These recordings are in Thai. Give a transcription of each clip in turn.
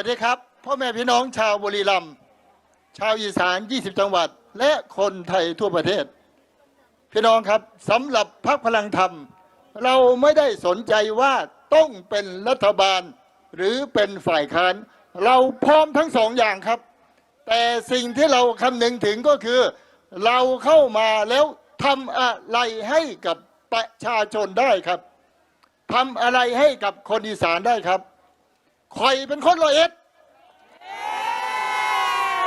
วัสดีครับ พ่อแม่พี่น้องชาวบุรีรัมย์ชาวอีสาน 20 จังหวัด และคนไทยทั่วประเทศ พี่น้องครับสำหรับพรรคพลังธรรม เราไม่ได้สนใจว่าต้องเป็นรัฐบาล หรือเป็นฝ่ายค้าน เราพร้อมทั้งสองอย่างครับ แต่สิ่งที่เราคำนึงถึงก็คือ เราเข้ามาแล้วทำอะไรให้กับประชาชนได้ครับทำอะไรให้กับคนอีสานได้ครับ คอยเป็นคนร้อยเอ็ด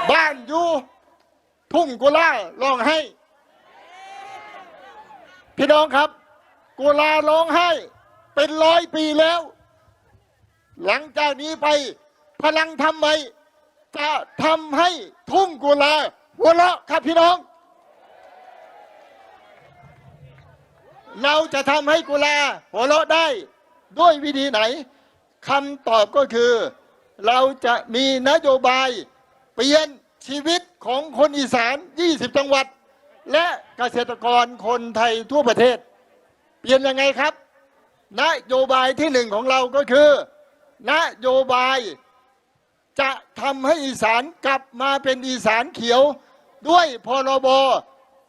บ้านอยู่ ทุ่งกุลาร้องให้ พี่น้องครับ กุลาร้องไห้ เป็นร้อยปีแล้ว หลังจากนี้ไปพลังทำไมจะทำให้ทุ่งกุลาหัวเราะครับพี่น้อง เราจะทำให้กุลาหัวเราะได้ด้วยวิธีไหน คำตอบก็คือ เราจะมีนโยบาย เปลี่ยนชีวิตของคนอีสาน 20 จังหวัด และเกษตรกรคนไทยทั่วประเทศ เปลี่ยนยังไงครับ นโยบายที่หนึ่งของเราก็คือ นโยบาย จะทำให้อีสานกลับมาเป็นอีสานเขียว ด้วยพรบ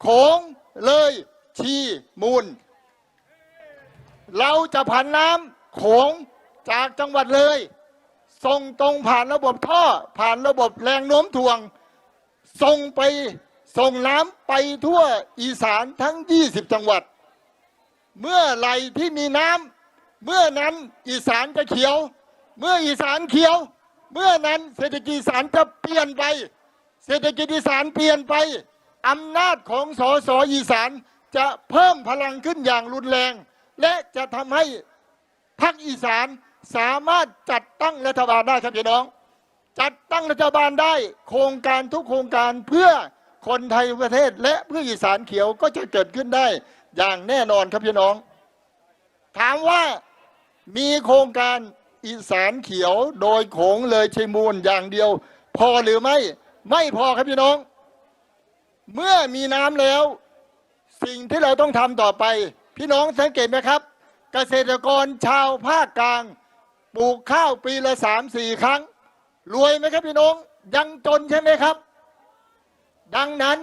โขงเลยชีมูล เราจะผันน้ำโขง จากจังหวัดเลย ส่งตรงผ่านระบบท่อ ผ่านระบบแรงโน้มถ่วง ส่งไปส่งน้ำไปทั่วอีสานทั้ง 20 จังหวัด เมื่อไหรที่มีน้ำเมื่อนั้นอีสานจะเขียว เมื่ออีสานเขียว เมื่อนั้นเศรษฐกิจอีสานจะเปลี่ยนไป เศรษฐกิจอีสานเปลี่ยนไปอำนาจของสสอีสานจะเพิ่มพลังขึ้นอย่างรุนแรง และจะทำให้พรรคอีสาน สามารถจัดตั้งรัฐบาลได้ครับพี่น้อง จัดตั้งรัฐบาลได้ โครงการทุกโครงการเพื่อคนไทยประเทศ และเพื่ออีสานเขียวก็จะเกิดขึ้นได้อย่างแน่นอนครับพี่น้อง ถามว่ามีโครงการอีสานเขียวโดยโขงเลยชัยมูลอย่างเดียว พอหรือไม่ไม่พอครับพี่น้อง เมื่อมีน้ำแล้ว สิ่งที่เราต้องทำต่อไป พี่น้องสังเกตไหมครับ เกษตรกรชาวภาคกลาง ปลูกข้าวปีละสามสี่ครั้ง รวยไหมครับพี่น้อง ยังจนใช่ไหมครับ ดังนั้น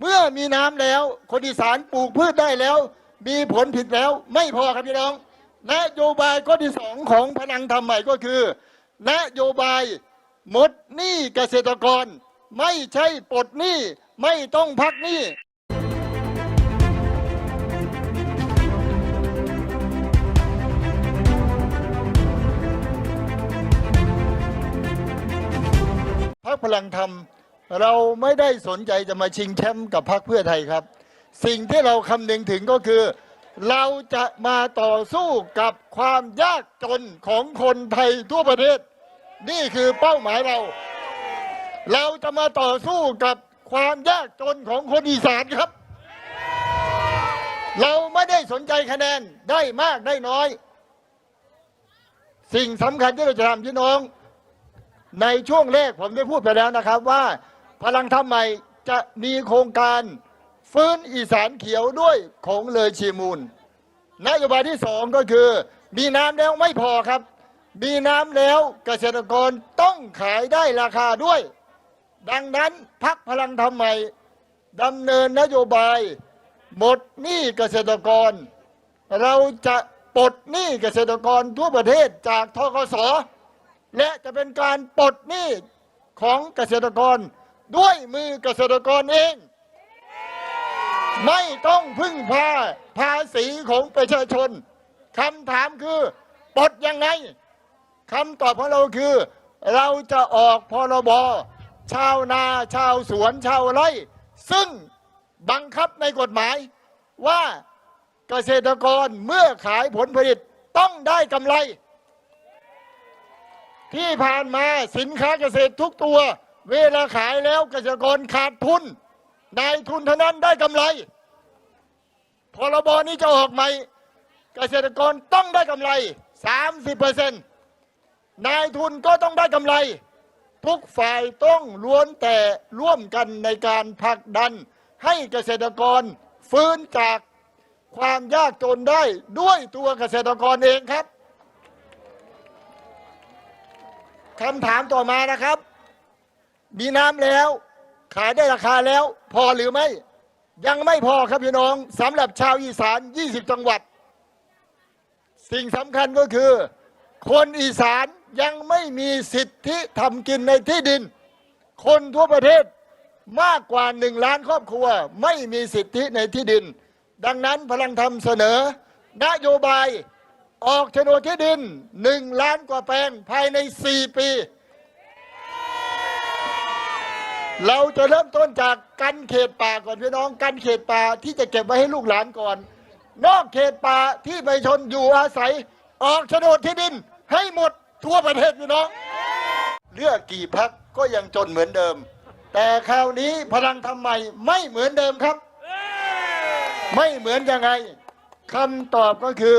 เมื่อมีน้ำแล้ว คนอีสานปลูกพืชได้แล้ว มีผลผิดแล้ว ไม่พอครับพี่น้อง นโยบายข้อที่สองของพลังธรรมใหม่ก็คือ นโยบายหมดหนี้เกษตรกร ไม่ใช่ปลดหนี้ไม่ต้องพักหนี้ พรรคพลังธรรม เราไม่ได้สนใจจะมาชิงแชมป์กับพรรคเพื่อไทยครับ สิ่งที่เราคำนึงถึงก็คือ เราจะมาต่อสู้กับความยากจนของคนไทยทั่วประเทศ นี่คือเป้าหมายเรา เราจะมาต่อสู้กับความยากจนของคนอีสานครับ เราไม่ได้สนใจคะแนนได้มากได้น้อย สิ่งสำคัญที่เราจะทำพี่น้อง ในช่วงแรกผมได้พูดไปแล้วนะครับว่าพลังธรรมใหม่จะมีโครงการฟื้นอีสานเขียวด้วยของเลยชีมูล นโยบายที่สองก็คือ มีน้ำแล้วไม่พอครับ มีน้ำแล้วเกษตรกรต้องขายได้ราคาด้วย ดังนั้นพักพลังธรรมใหม่ดำเนินนโยบาย หมดหนี้เกษตรกร เราจะปลดหนี้เกษตรกรทั่วประเทศจากทกส และจะเป็นการปลดหนี้ของเกษตรกร ด้วยมือเกษตรกรเอง ไม่ต้องพึ่งพาภาษีของประชาชนคำถามคือปลดยังไงคำตอบของเราคือ เราจะออกพรบชาวนาชาวสวนชาวไร่ ซึ่งบังคับในกฎหมาย ว่าเกษตรกรเมื่อขายผลผลิตต้องได้กำไร ที่ผ่านมาสินค้าเกษตรทุกตัว เวลาขายแล้วเกษตรกรขาดทุนนายทุนเท่านั้นได้กำไรพรบนี้จะออกใหม่ เกษตรกรต้องได้กำไร 30เปอร์เซ็นต์นายทุนก็ต้องได้กำไร ทุกฝ่ายต้องล้วนแต่ร่วมกันในการผลักดัน ให้เกษตรกรฟื้นจากความยากจนได้ด้วยตัวเกษตรกรเองครับ คำถามต่อมานะครับ มีน้ำแล้ว ขายได้ราคาแล้ว พอหรือไม่ ยังไม่พอครับพี่น้องสำหรับชาวอีสาน 20 จังหวัด สิ่งสำคัญก็คือ คนอีสานยังไม่มีสิทธิทำกินในที่ดิน คนทั่วประเทศมากกว่าหนึ่งล้านครอบครัว ไม่มีสิทธิในที่ดิน ดังนั้นพลังธรรมเสนอนโยบาย ออกโฉนดที่ดินหนึ่งล้านกว่าแปลงภายใน4ปี เราจะเริ่มต้นจากกันเขตป่าก่อนพี่น้องกันเขตป่าที่จะเก็บไว้ให้ลูกหลานก่อน นอกเขตป่าที่ประชาชนอยู่อาศัย ออกโฉนดที่ดินให้หมดทั่วประเทศพี่น้อง เลือกกี่พักก็ยังจนเหมือนเดิม แต่คราวนี้พลังทำใหม่ไม่เหมือนเดิมครับ ไม่เหมือนยังไงคำตอบก็คือ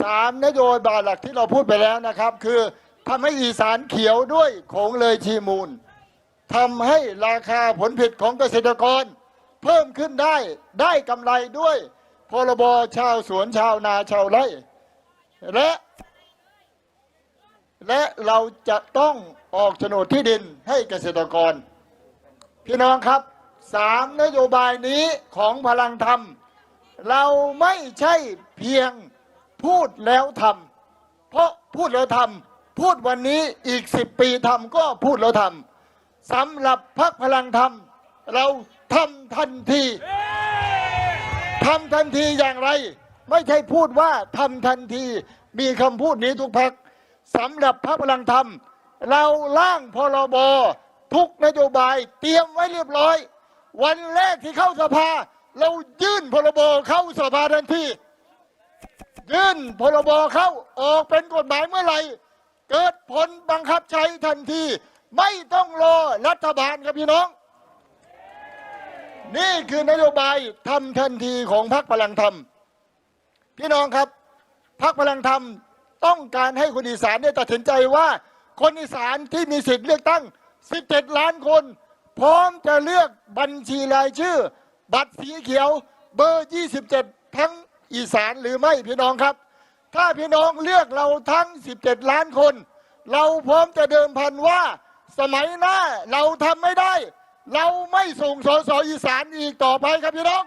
สามนโยบายหลักที่เราพูดไปแล้วนะครับ คือทำให้อีสานเขียวด้วยโขงเลยชีมูลทำให้ราคาผลผลิตของเกษตรกร เพิ่มขึ้นได้ได้กำไรด้วยพรบชาวสวนชาวนาชาวไร่และ และเราจะต้องออกโฉนดที่ดินให้เกษตรกร พี่น้องครับสามนโยบายนี้ของพลังธรรม เราไม่ใช่เพียง พูดแล้วทำเพราะพูดแล้วทำพูดวันนี้อีกสิบปีทำก็พูดแล้วทำสำหรับพักพลังธรรม เราทำทันทีทำทันทีอย่างไร ไม่ใช่พูดว่าทำทันที มีคำพูดนี้ทุกพักสำหรับพักพลังธรรม เราร่างพรบทุกนโยบายเตรียมไว้เรียบร้อย วันแรกที่เข้าสภา เรายื่นพรบเข้าสภาทันที ยื่นพรบเข้าออกเป็นกฎหมายเมื่อไหร่ เกิดผลบังคับใช้ทันที ไม่ต้องรอรัฐบาลครับพี่น้อง นี่คือนโยบายทำทันทีของพรรคพลังธรรม พี่น้องครับพรรคพลังธรรมต้องการให้คนอีสานได้ตัดสินใจว่า คนอีสานที่มีสิทธิ์เลือกตั้ง 17 ล้านคน พร้อมจะเลือกบัญชีรายชื่อ บัตรสีเขียวเบอร์ 27 ทั้ง อีสานหรือไม่พี่น้องครับ ถ้าพี่น้องเลือกเราทั้ง 17 ล้านคน เราพร้อมจะเดิมพันว่า สมัยหน้าเราทำไม่ได้ เราไม่ส่งสสอีสานอีกต่อไปครับพี่น้อง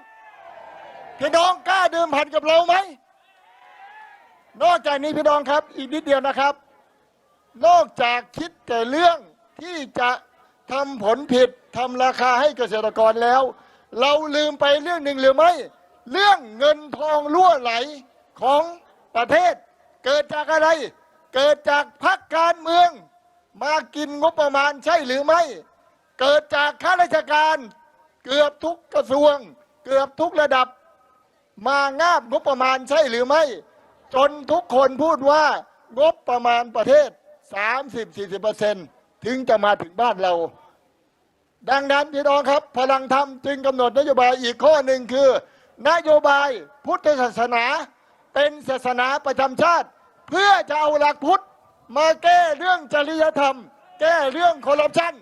พี่น้องกล้าเดิมพันกับเราไหมนอกจากนี้พี่น้องครับอีกนิดเดียวนะครับ นอกจากคิดแต่เรื่องที่จะทำผลผิดทำราคาให้เกษตรกรแล้ว เราลืมไปเรื่องหนึ่งหรือไม่ เรื่องเงินทองรั่วไหลของประเทศ เกิดจากอะไร เกิดจากพักการเมือง มากินงบประมาณใช่หรือไม่ เกิดจากข้าราชการ เกือบทุกกระทรวง เกือบทุกระดับ มางาบงบประมาณใช่หรือไม่ จนทุกคนพูดว่างบประมาณประเทศ 30-40%ถึงจะมาถึงบ้านเราดังนั้นพี่น้องครับ พลังธรรมจึงกำหนดนโยบายอีกข้อหนึ่งคือ นโยบายพุทธศาสนาเป็นศาสนาประจำชาติ เพื่อจะเอาหลักพุทธมาแก้เรื่องจริยธรรม แก้เรื่องคอร์รัปชัน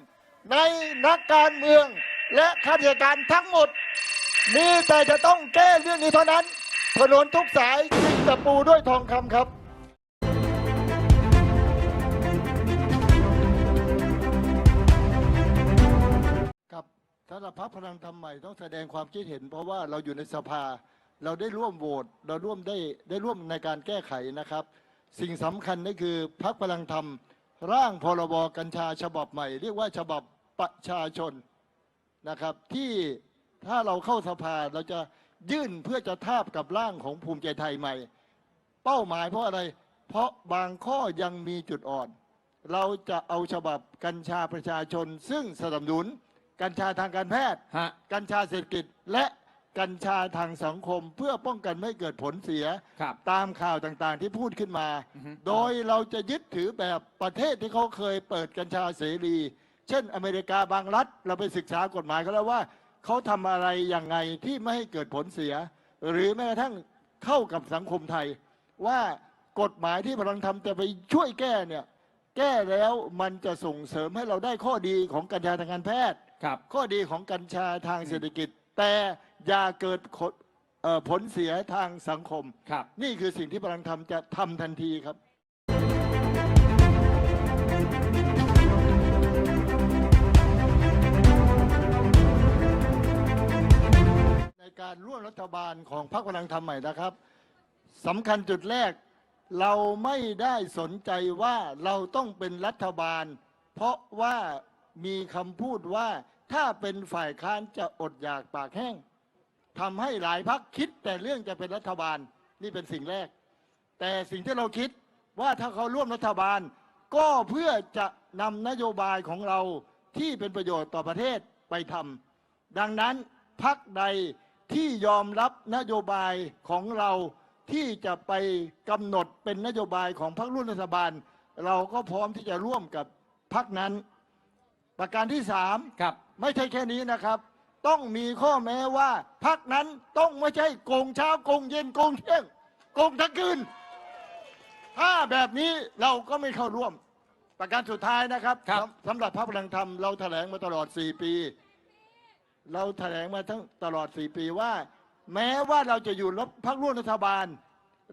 ในนักการเมืองและข้าราชการทั้งหมด มีแต่จะต้องแก้เรื่องนี้เท่านั้น ถนนทุกสายจึงจะปูด้วยทองคำครับ ครับสำหรับพรรคพลังธรรมใหม่ต้องแสดงความคิดเห็น เพราะว่าเราอยู่ในสภา เราได้ร่วมโหวตเราร่วมได้ได้ร่วมในการแก้ไขนะครับ สิ่งสำคัญก็คือพรรคพลังธรรม ร่างพรบกัญชาฉบับใหม่ เรียกว่าฉบับประชาชนนะครับ ที่ถ้าเราเข้าสภาเราจะยื่นเพื่อจะทาบกับร่างของภูมิใจไทยใหม่ เป้าหมายเพราะอะไร เพราะบางข้อยังมีจุดอ่อน เราจะเอาฉบับกัญชาประชาชน ซึ่งสนับสนุน กัญชาทางการแพทย์ ฮะ กัญชาเศรษฐกิจและกัญชาทางสังคม เพื่อป้องกันไม่ให้เกิดผลเสีย ครับ ตามข่าวต่างๆที่พูดขึ้นมา อือฮึ โดยเราจะยึดถือแบบประเทศที่เขาเคยเปิดกัญชาเสรี เช่นอเมริกาบางรัฐ เราไปศึกษากฎหมายเขาแล้วว่า เขาทำอะไรอย่างไงที่ไม่ให้เกิดผลเสีย หรือแม้กระทั่งเข้ากับสังคมไทย ว่ากฎหมายที่พลังทำจะไปช่วยแก้เนี่ย แก้แล้วมันจะส่งเสริมให้เราได้ข้อดีของกัญชาทางการแพทย์ ครับ ข้อดีของกัญชาทางเศรษฐกิจ แต่อย่าเกิดผลเสียทางสังคม ครับ นี่คือสิ่งที่พลังธรรมจะทำทันทีครับในการร่วมรัฐบาลของพรรคพลังธรรมใหม่นะครับสำคัญจุดแรก เราไม่ได้สนใจว่าเราต้องเป็นรัฐบาล เพราะว่า มีคำพูดว่าถ้าเป็นฝ่ายค้านจะอดอยากปากแห้งทำให้หลายพักคิดแต่เรื่องจะเป็นรัฐบาลนี่เป็นสิ่งแรก แต่สิ่งที่เราคิดว่าถ้าเขาร่วมรัฐบาล ก็เพื่อจะนำนโยบายของเราที่เป็นประโยชน์ต่อประเทศไปทำดังนั้นพักใดที่ยอมรับนโยบายของเราที่จะไปกำหนดเป็นนโยบายของพรรคร่วมรัฐบาล เราก็พร้อมที่จะร่วมกับพักนั้น ประการที่สามครับ ไม่ใช่แค่นี้นะครับ ต้องมีข้อแม้ว่าพักนั้นต้องไม่ใช่โกงเช้าโกงเย็นโกงเที่ยงโกงทั้งคืน ถ้าแบบนี้เราก็ไม่เข้าร่วม ประการสุดท้ายนะครับครับ สำสำหรับพรรคพลังธรรมเราแถลงมาตลอด 4 ปี เราแถลงมาทั้งตลอด 4 ปีว่า แม้ว่าเราจะอยู่รบพรรคร่วมรัฐบาล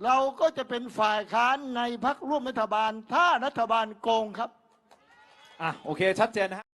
เราก็จะเป็นฝ่ายค้านในพรรคร่วมรัฐบาล ถ้ารัฐบาลโกงครับ อะโอเคชัดเจนนะฮะ